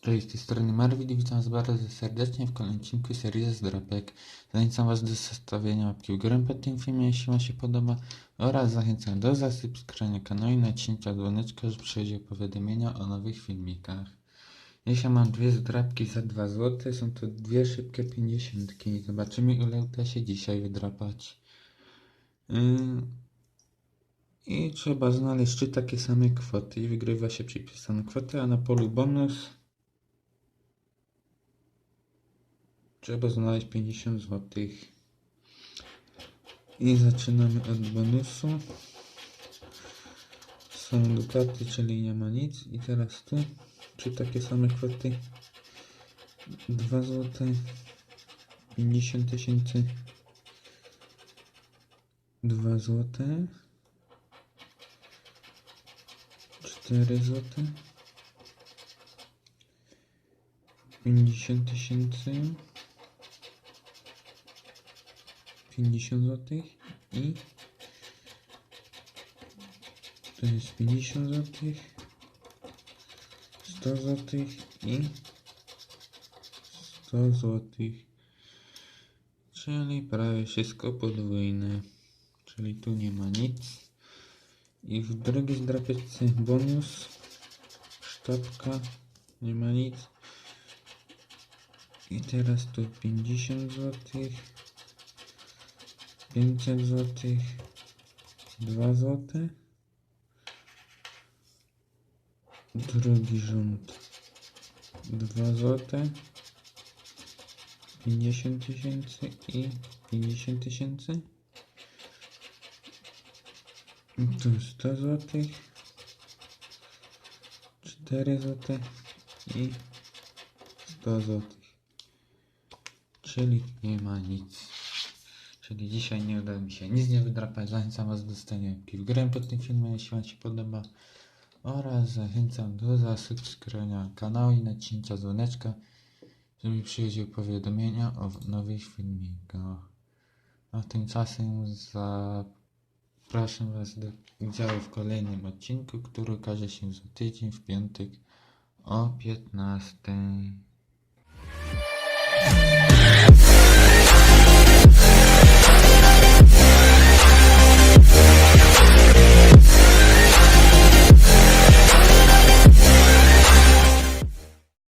Cześć, z tej strony Marvin i witam Was bardzo serdecznie w kolejnym odcinku serii ze Zdrapek. Zachęcam Was do zostawienia łapki w górę pod tym filmie, jeśli Wam się podoba oraz zachęcam do zasubskrybowania kanału i naciśnięcia dzwoneczka, żeby przychodziły powiadomienia o nowych filmikach. Dzisiaj mam dwie zdrapki za 2 zł, są to dwie szybkie 50. Zobaczymy ile uda się dzisiaj wydrapać. Yy... I trzeba znaleźć trzy takie same kwoty i wygrywa się przypisaną kwotę, a na polu bonus trzeba znaleźć 50 zł. I zaczynamy od bonusu. Są dukaty, czyli nie ma nic. I teraz tu trzy takie same kwoty. 2 zł. 50 tysięcy. 2 złote. 4 zł. 50 tysięcy. 50 zł. I to jest 50 zł. 100 zł i 100 zł. Czyli prawie wszystko podwójne. Czyli tu nie ma nic. I w drugiej zdrapieczce bonus. Sztabka. Nie ma nic. I teraz tu 50 zł. 500 zł. 2 zł. Drugi rząd. 2 zł. 50 tysięcy i 50 tysięcy. Tu 100 zł, 4 zł i 100 zł. Czyli nie ma nic. Czyli dzisiaj nie uda mi się nic nie wydrapać. Zachęcam Was do dostania w górę pod tym filmem, jeśli Wam się podoba. Oraz zachęcam do zasubskrybowania kanału i naciśnięcia dzwoneczka, żeby mi powiadomienia o nowych filmikach. A tymczasem za Zapraszam Was do udziału w kolejnym odcinku, który ukaże się za tydzień w piątek o 15.